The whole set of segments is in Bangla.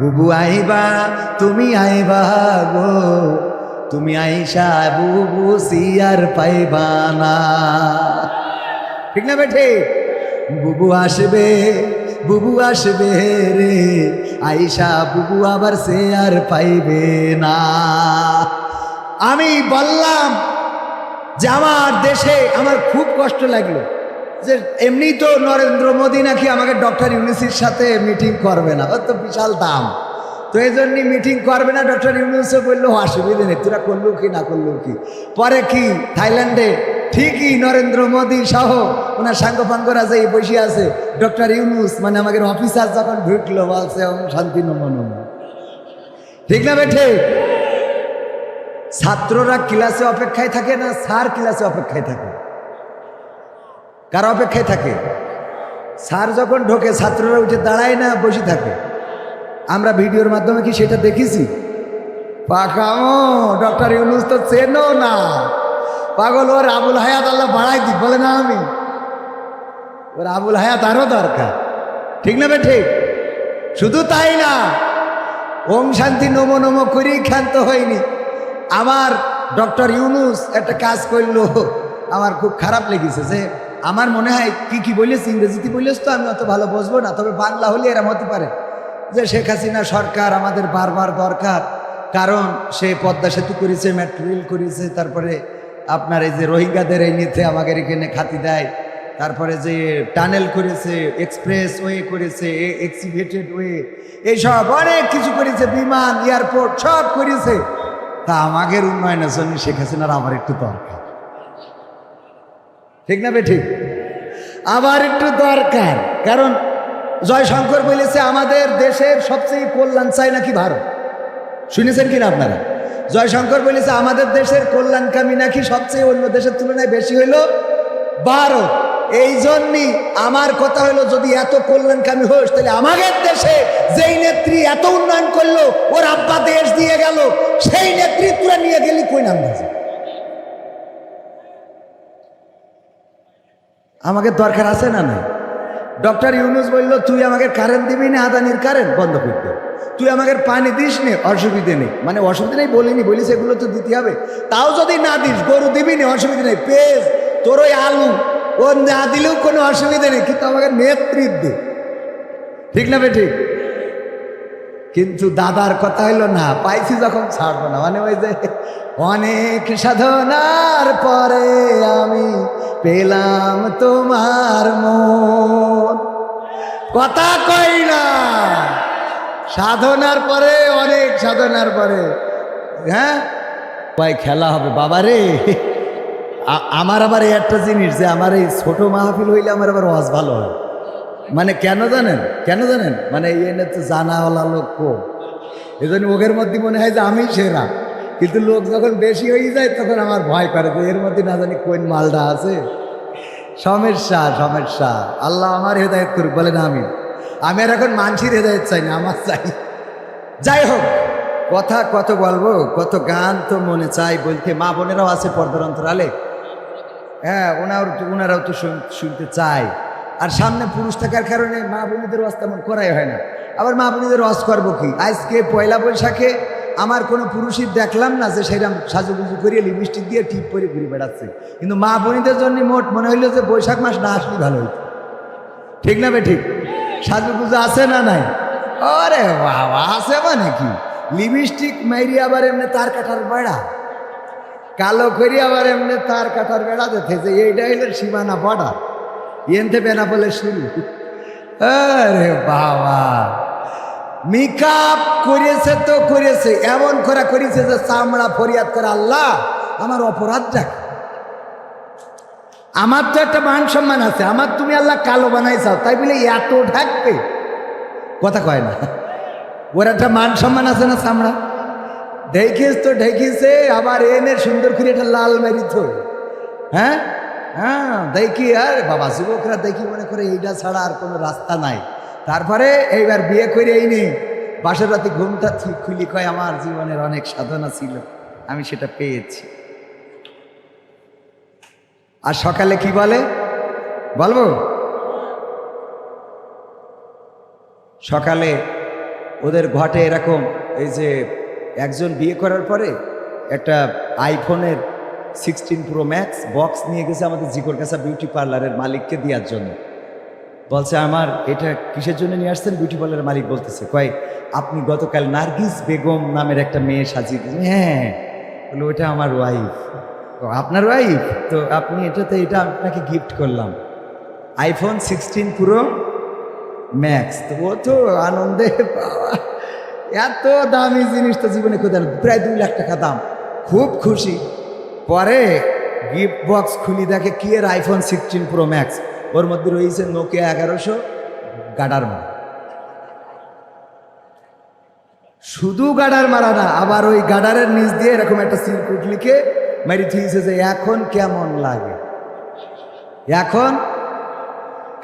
বুবু আইবা, তুমি আইবা গো। তুমি আইসা বুবু সিয়ার পাইবা না। ঠিক না বেঠে? বুবু আসবে বুবু আসবে রে। আইসা বুবু আবার সে আর পাইবে না। আমি বললাম যে আমার দেশে আমার খুব কষ্ট লাগল। যে এমনি তো নরেন্দ্র মোদী নাকি আমাকে ডক্টর ইউনিসির সাথে মিটিং করবে না। ওর তো বিশাল দাম। তো এই জন্যই মিটিং করবে না ডক্টর ইউনিসও বলল অসুবিধে নেই, তোরা করল কি, না করল কি? পরে কি, থাইল্যান্ডে ঠিকই নরেন্দ্র মোদী সহ ওনার সাঙ্গপাঙ্গরা যে বসে আছে, ডক্টর ইউনুস মানে আমাদের অফিসার যখন ঢুকলো, বলছে শান্তি নমন ঠিক না বেঠে? ছাত্ররা ক্লাসে অপেক্ষায় থাকে না স্যার ক্লাসে অপেক্ষায় থাকে? কার অপেক্ষায় থাকে। স্যার যখন ঢোকে, ছাত্ররা উঠে দাঁড়ায় না, বসে থাকে। আমরা ভিডিওর মাধ্যমে কি সেটা দেখেছি? পাকামো ডক্টর ইউনুস তো চেনো না। পাগল, ওর আবুল হায়াত আল্লাহ বাড়াই দিক, বলে না আমি। ওর আবুল হায়াত আরও দরকার। ঠিক না ঠিক? শুধু তাই না, ওম শান্তি নমো নমো করেই ক্ষান্ত হয়নি। আমার ডক্টর ইউনুস একটা কাজ করল, আমার খুব খারাপ লেগেছে যে আমার মনে হয় কি কি বলিস ইংরেজিতে বলিস তো আমি অত ভালো বুঝব না, তবে বাংলা হলে এরম হতে পারে। যে শেখ হাসিনা সরকার আমাদের বারবার দরকার, কারণ সে পদ্মা সেতু করেছে মেট্রো করেছে, তারপরে আপনার এই যে রোহিঙ্গাদের এই নিতে আমাদের এখানে খাতি দেয়, তারপরে যে টানেল করেছে এক্সপ্রেস ওয়ে করেছে এক্সিভেটেড ওয়ে এইসব অনেক কিছু করেছে, বিমান এয়ারপোর্ট সব করেছে। তা আমাদের উন্নয়নের জন্য শেখ হাসিনার আমার একটু দরকার। ঠিক না ঠিক? আবার একটু দরকার, কারণ জয়শঙ্কর বলেছে আমাদের দেশের সবচেয়ে কল্যাণ চাই নাকি ভারত? শুনেছেন কিনা আপনারা? জয়শঙ্কর বলেছে আমাদের দেশের কল্যাণকামী নাকি সবচেয়ে অন্য দেশের তুলনায় বেশি হইল ভারত। এই জন্যই আমার কথা হলো, যদি এত কল্যাণকামী হোস, তাহলে আমাদের দেশে যেই নেত্রী এত উন্নয়ন করল, ওর আব্বা দেশ দিয়ে গেল, সেই নেত্রী তুলে নিয়ে গেলি কই নাম আমাকে দরকার আছে না না ডক্টর ইউনুস বলল, তুই আমাকে কারেন্ট দিবি না, আদানির কারেন্ট বন্ধ করতে তুই আমাকে পানি দিস নে, অসুবিধে নেই। মানে অসুবিধে নেই বলিনি, বলিস এগুলো তো দিতে হবে। তাও যদি না দিস, গরু দিবি না, অসুবিধে নেই। পেঁয়াজ তোর ওই আলু, ও না দিলেও কোনো অসুবিধা নেই, কিন্তু আমাকে নেতৃত্ব ঠিক না বে ঠিক কিন্তু দাদার কথা হইল না, পাইছি যখন ছাড়বো না। মানে ওই যে অনেক সাধনার পরে আমি পেলাম তোমার মন। কথা কই না। সাধনার পরে, অনেক সাধনার পরে। হ্যাঁ? ভাই, খেলা হবে বাবারে আ- আমার আবার একটা জিনিস যে, আমার এই ছোট মাহফিল হইলে আমার আবার ওয়াজ ভালো হয়। মানে কেন জানেন? কেন জানেন? মানে এনে তো জানাওয়ালা লোক এই জন্য ওদের মধ্যে মনে হয় যে, আমি সেরা। কিন্তু লোক যখন বেশি হয়ে যায়, তখন আমার ভয় করে যে এর মধ্যে না জানি কোন মালটা আছে। সমস্যা সমস্যা। আল্লাহ আমার হেদায়ত করুক, বলেন আমি আমি আর এখন মানসির হেদায়ত চাই না, আমার চাই যাই হোক, কথা কত বলব, কত গান তো মনে চাই বলতে, মা বোনেরাও আছে পর্দার অন্তরালে। হ্যাঁ ওনার, ওনারাও তো শুন- শুনতে চায়। আর সামনে পুরুষ থাকার কারণে মা বোনদের ওয়াজ তেমন করাই হয় না। আবার মা বোনদের ওয়াজ করব কি? আজকে পয়লা বৈশাখে আমার কোনো পুরুষই দেখলাম না যে সেরকম সাজুগুজু করিয়ে লিপস্টিক দিয়ে টিপ করে ঘুরে বেড়াচ্ছে। কিন্তু মা বোনদের জন্য মোট মনে হইল যে বৈশাখ মাস না আসলেই ভালো হইতো। ঠিক না বে ঠিক? সাজুগুজু আছে না নাই? আরে বাবা, আছে মানে কি? লিপস্টিক মাইরি আবার এমনি তার কাটার বেড়া। কালো করি আবার এমনি তার কাটার বেড়া দেখেছে এইটা হইল সীমানা বর্ডার। এনতে বেনা বলে শুরু। আরে বাবা। মেকআপ করেছে তো করেছে, এমন করা করেছে যে চামড়া ফরিয়াদ করে আল্লাহ আমার অপরাধ দেখ আমার তো একটা মান সম্মান আছে, আমার তুমি আল্লাহ কালো বানাইছাও, তাই বলে এত ঢাকবে? কথা কয় না। ওর একটা মান সম্মান আছে না চামড়া? দেখিস তো ঢেকিছে আবার এনে সুন্দর করে একটা লাল মেরি থই হ্যাঁ? হ্যাঁ দেখি, আর বাবা, যুবকরা দেখি মনে করে, এইটা ছাড়া আর কোনো রাস্তা নাই। তারপরে এইবার বিয়ে করে এই নি বাসের রাতে ঘুমটা খুলি কয়, আমার জীবনের অনেক সাধনা ছিল, আমি সেটা পেয়েছি। আর সকালে কি বলে? বলব? সকালে ওদের ঘটে এরকম, এই যে একজন বিয়ে করার পরে একটা আইফোনের সিক্সটিন প্রো ম্যাক্স বক্স নিয়ে গেছে আমাদের জিকর কাছা বিউটি পার্লারের মালিককে দেওয়ার জন্য। বলছে, আমার এটা কিসের জন্য নিয়ে আসছেন? বিউটি পার্লারের মালিক বলতেছে, কয়, আপনি গতকাল নার্গিস বেগম নামের একটা মেয়ে সাজিয়ে হ্যাঁ বলে, ওটা আমার ওয়াইফ আপনার ওয়াইফ তো আপনি এটাতে, এটা আপনাকে গিফট করলাম। আইফোন সিক্সটিন পুরো ম্যাক্স তো ও তো আনন্দে এত দামি জিনিস তো জীবনে কোথায় প্রায় দুই লাখ টাকা দাম। খুব খুশি। পরে গিফট বক্স খুলি দেখে কি এর আইফোন সিক্সটিন প্রো ম্যাক্স ওর মধ্যে রয়েছে নোকিয়া এগারোশো গাডার মারা। শুধু গাডার মারা না, আবার ওই গাডারের নিচ দিয়ে এরকম একটা সিরকুট লিখে মারি থিয়েছে যে এখন কেমন লাগে। এখন?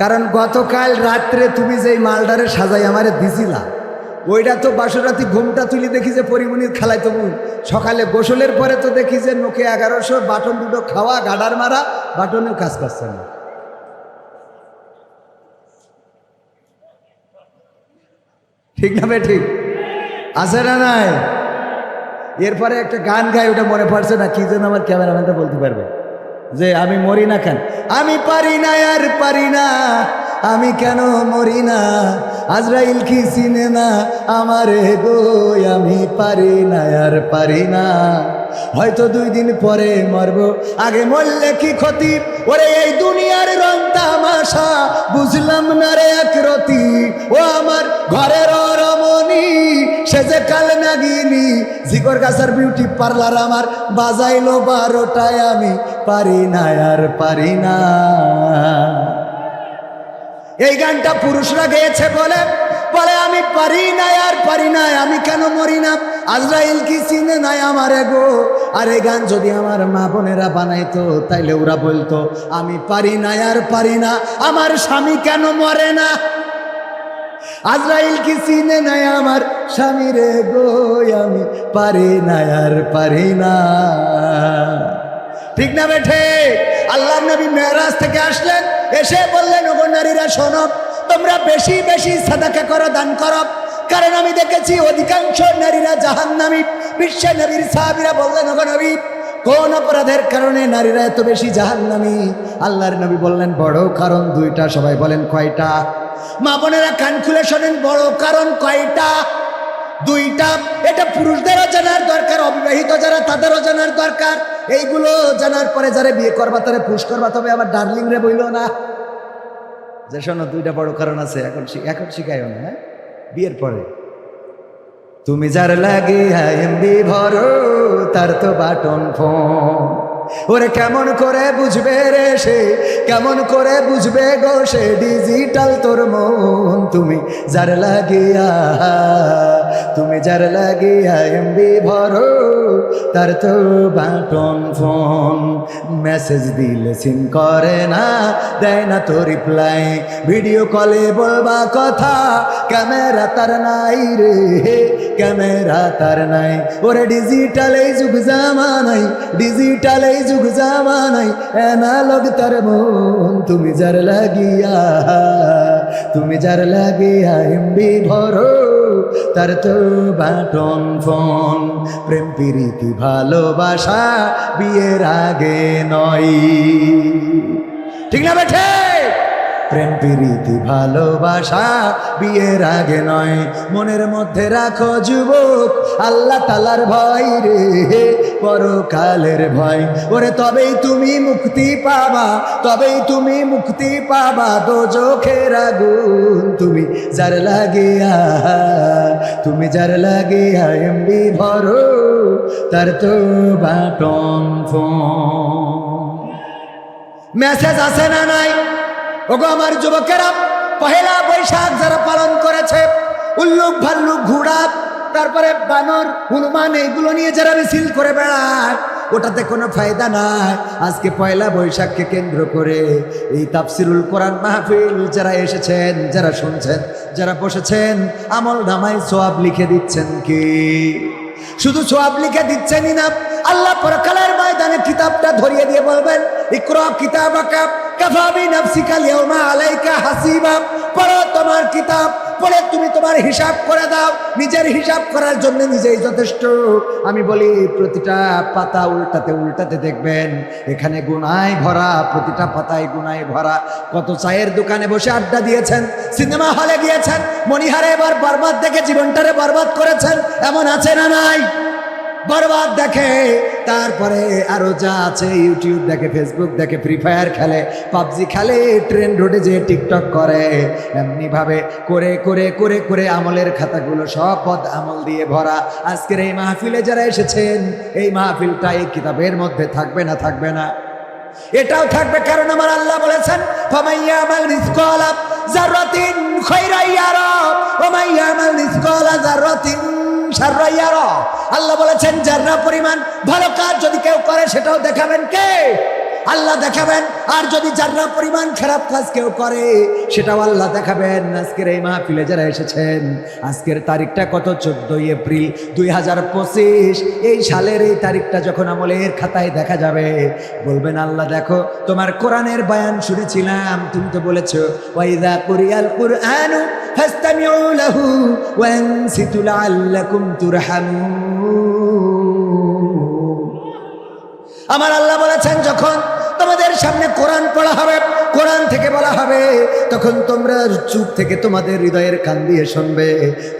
কারণ গতকাল রাত্রে তুমি যেই মালদারে সাজাই আমারে দিছিলা, ওইটা তো বাসরাতি ঘুমটা তুলি দেখি যে পরিমণির খেলায় তো বোন। সকালে গোসলের পরে তো দেখি যে নোকে এগারোশো বাটন দুটো খাওয়া, গাডার মারা বাটনেও কাজ করছে না। ঠিক না ঠিক? আছে না নাই? এরপরে একটা গান গাই, ওটা মনে পড়ছে না, কি যেন আমার ক্যামেরাম্যানটা বলতে পারবে। যে আমি মরি না কেন? আমি পারি না, আর পারি না। আমি কেন মরি না? আজরাইল কি চিনে না আমারে গো? আমি পারি না, আর পারি না। হয়তো দুই দিন পরে মরব। আগে মরলে কি ক্ষতি? ওরে, এই দুনিয়ার রং তামাশা, বুঝলাম না রে এক রতি। ও আমার ঘরের সে যে কাল নাগিনি, জিগর গাছার বিউটি পার্লার আমার বাজাইলো বারোটায় আমি পারি না আর পারি না। এই গানটা পুরুষরা গেয়েছে বলে বলে আমি পারি না আর পারি না আমি কেন মরি না? আজরাইল কি চিনে নাই আমার গো? আর এই গান যদি আমার মা বোনেরা বানাইতো, তাইলে ওরা বলতো, আমি পারি না আর পারি না, আমার স্বামী কেন মরে না? আজরাইল কি চিনে নাই আমার স্বামী রে গো আমি পারি না আর পারি না। ঠিক না বেঠে আল্লাহ নবী মেহরাজ থেকে আসলেন, এসে বললেন, ওগো নারীরা, শোনো, তোমরা বেশি বেশি সাদাকা করো, দান করো। কারণ আমি দেখেছি, অধিকাংশ নারীরা জাহান্নামী। বিশ্ব নবীর সাহাবিরা বললেন, ওগো নবী কোন অপরাধের কারণে নারীরা এত বেশি জাহান্নামী? আল্লাহর নবী বললেন, বড় কারণ দুইটা। সবাই বলেন, কয়টা? মা বোনেরা কান খুলে শোনেন, বড় কারণ কয়টা? দুইটা। এটা পুরুষদেরও জানার দরকার, অবিবাহিত যারা তাদেরও জানার দরকার। এইগুলো জানার পরে যারা বিয়ে করবা, তারা পুষ করবা, তবে আবার ডার্লিং রে বইল না। যে শোনো, দুইটা বড় কারণ আছে, এখন এখন শিখাইও না হ্যাঁ? বিয়ের পরে। তুমি যার লাগে এমবি ভরো তার তো বাটন ফোন। ওরে কেমন করে বুঝবে রে সে? কেমন করে বুঝবে গো সে? ডিজিটাল তোর মন তুমি যার লাগিয়া, তুমি যার লাগিয়া এমবি ভরো, তার তো বাটন ফোন। মেসেজ দিলে সিন করে না, দেয় না তো রিপ্লাই ভিডিও কলে বলবা কথা ক্যামেরা তার নাই রে ক্যামেরা তার নাই। ওরে ডিজিটাল এই যুগ জামানাই ডিজিটাল এই যুগ জামানাই অ্যানালগ তার মন, তুমি যার লাগিয়া, তুমি যার লাগিয়া এমবি ভরো, তার তো বাটন ফোন। প্রেম, প্রীতি, ভালোবাসা বিয়ের আগে নয়। ঠিক না বেঠে? প্রেম, প্রীতি, ভালোবাসা বিয়ের আগে নয়। মনের মধ্যে রাখো যুবক, আল্লাহ তালার ভয় রে, পরকালের ভয়। ওরে, তবেই তুমি মুক্তি পাবা, তবেই তুমি মুক্তি পাবা দো চোখের আগুন। তুমি যার লাগিয়া, তুমি যার লাগিয়া এমবি ভরো, তার তো বাটন ফোন মেসেজ আছে না নাই? ওগো আমার যুবকেরা, পহেলা বৈশাখ যারা পালন করেছে, উল্লুক ভাল্লুক ঘোড়া, তারপরে বানর, হনুমান, এইগুলো নিয়ে যারা মিছিল করে বেড়ায়, ওটাতে কোনো ফায়দা নাই। আজকে পয়লা বৈশাখকে কেন্দ্র করে এই তাফসিরুল কোরআন মাহফিল যারা এসেছেন, যারা শুনছেন, যারা বসেছেন, আমল নামায় সোয়াব লিখে দিচ্ছেন কি? শুধু সোয়াব লিখে দিচ্ছেনই না, আল্লাহ পরকালের ময়দানে কিতাবটা ধরিয়ে দিয়ে বলবেন, ইকরা কিতাবাকা কাফাবি নাফসিকা লিয়াউমা আলাইকা হাসিবা। পড়ো তোমার কিতাব, পড়ে তুমি তোমার হিসাব করে দাও। নিজের হিসাব করার জন্য নিজেই যথেষ্ট। আমি বলি, প্রতিটা পাতা উল্টাতে উল্টাতে দেখবেন, এখানে গুনায় ভরা, প্রতিটা পাতায় গুনায় ভরা। কত চায়ের দোকানে বসে আড্ডা দিয়েছেন, সিনেমা হলে গিয়েছেন, মনিহারে এবার বরবাদ দেখে জীবনটারে বরবাদ করেছেন, এমন আছে না নাই? বরবাদ দেখে, তারপরে আরও যা আছে ইউটিউব দেখে, ফেসবুক দেখে, ফ্রি ফায়ার খেলে, পাবজি খেলে ট্রেন রোডে যে টিকটক করে এমনি ভাবে করে করে করে করে আমলের খাতাগুলো সব পদ আমল দিয়ে ভরা। আজকের এই মাহফিলে যারা এসেছেন, এই মাহফিলটা এই কিতাবের মধ্যে থাকবে না থাকবে না। এটাও থাকবে কারণ আমার আল্লাহ বলেছেন ফামাইয়া আমাল রিজকালা যাররাতিন খায়রা ইয়ারা ওয়া মাইয়া আমাল রিজকালা যাররাতিন শাররা ইয়ারা। আল্লাহ বলেছেন যার না পরিমাণ ভালো কাজ যদি কেউ করে সেটাও দেখাবেন কে? আল্লাহ দেখাবেন। আর যদি যারা পরিমাণ খারাপ কাজ কেউ করে, সেটাও আল্লাহ দেখাবেন। আজকের এই মাহফিলে যারা এসেছেন, আজকের তারিখটা কত? চোদ্দই এপ্রিল দুই হাজার পঁচিশ। এই সালের এই তারিখটা যখন আমলের খাতায় দেখা যাবে, বলবেন, আল্লাহ, দেখো, তোমার কোরআনের বয়ান শুনেছিলাম। তুমি তো বলেছ ওয়াইদা কুরিয়াল কুরআনু ফাস্তামিউ লাহু ওয়ানসিতু লাআল্লাকুম তুরহামুন। আমার আল্লাহ বলেছেন যখন সামনে কোরআন পড়া হবে, কোরআন থেকে বলা হবে। তখন তোমরা চুপ থেকে তোমাদের হৃদয়ের কান দিয়ে শুনবে,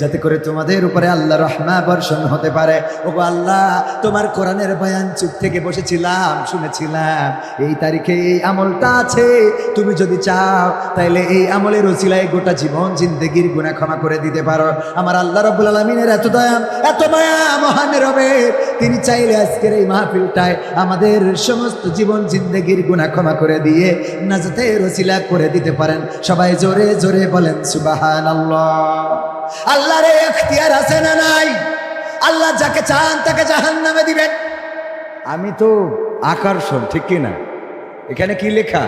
যাতে করে তোমাদের উপরে আল্লাহ রহমা বর্ষণ হতে পারে। ও আল্লাহ, তোমার কোরআনের বয়ান চুপ থেকে বসেছিলাম, শুনেছিলাম। এই তারিখে এই আমলটা আছে, তুমি যদি চাও, তাইলে এই আমলের ওসিলায় গোটা জীবন জিন্দগির গুণা ক্ষমা করে দিতে পারো। আমার আল্লাহ রব্বুল আলমিনের এত দয়া এত মায়া, মহান রবের, তিনি চাইলে আজকের এই মাহফিলটায় আমাদের সমস্ত জীবন জিন্দগির গুণা ক্ষমা করে দিয়ে নাজাতে রসিলা করে দিতে পারেন। সবাই জোরে জোরে বলেন সুবাহান আল্লাহ আল্লাহর এখতিয়ার আছে না নাই? আল্লাহ যাকে চান তাকে জাহান নামে দিবেন। আমি তো আকর্ষণ, ঠিক কি না? এখানে কি লেখা?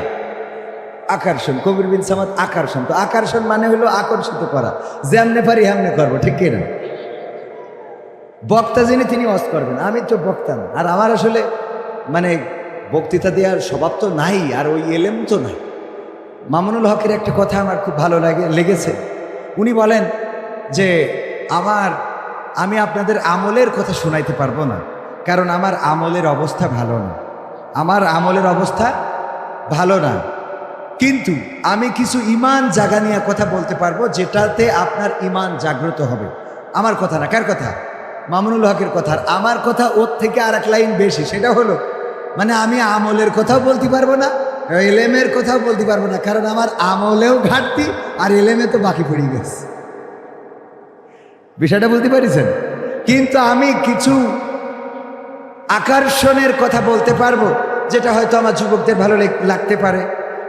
আকর্ষণ, কবির বিন সামাদ, আকর্ষণ। তো আকর্ষণ মানে হলো আকর্ষিত করা। যেমনে পারি হেমনে করব, ঠিক কি না? বক্তা যিনি, তিনি অস করবেন। আমি তো বক্তা না। আর আমার আসলে মানে বক্তৃতা দেওয়ার স্বভাব তো নাই, আর ওই এলেম তো নাই। মামুনুল হকের একটা কথা আমার খুব ভালো লাগে, লেগেছে। উনি বলেন যে, আমার, আমি আপনাদের আমলের কথা শোনাইতে পারব না, কারণ আমার আমলের অবস্থা ভালো না। আমার আমলের অবস্থা ভালো না। কিন্তু আমি কিছু ইমান জাগা নিয়ে কথা বলতে পারব, যেটাতে আপনার ইমান জাগ্রত হবে। আমার কথা না, কার কথা? মামুনুল হকের কথা। আমার কথা ওর থেকে আর এক লাইন বেশি, সেটা হলো মানে আমি আমলের কথাও বলতে পারব না, এলেমের কথাও বলতে পারব না, কারণ আমার আমলেও ঘাটতি আর এলেমে তো বাকি পড়ে গেছে। বিষয়টা বলতে পারিছেন? কিন্তু আমি কিছু আকর্ষণের কথা বলতে পারব, যেটা হয়তো আমার যুবকদের ভালো লেগ- লাগতে পারে,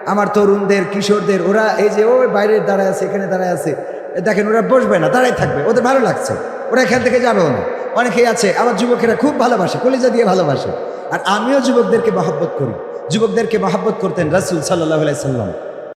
আমার তরুণদের, কিশোরদের, ওরা এই যে, ওই বাইরের দাঁড়ায় আছে, এখানে দাঁড়ায় আছে, দেখেন ওরা বসবে না, দাঁড়ায় থাকবে, ওদের ভালো লাগছে, ওরা এখান থেকে যাবেও না, অনেকেই আছে, আমার যুবকেরা খুব ভালোবাসে, কলিজা দিয়ে ভালোবাসে আর আমিও যুবকদেরকে মহাব্বত করি। যুবকদেরকে মহাব্বত করতেন রাসুল সাল্লাহ সাল্লাম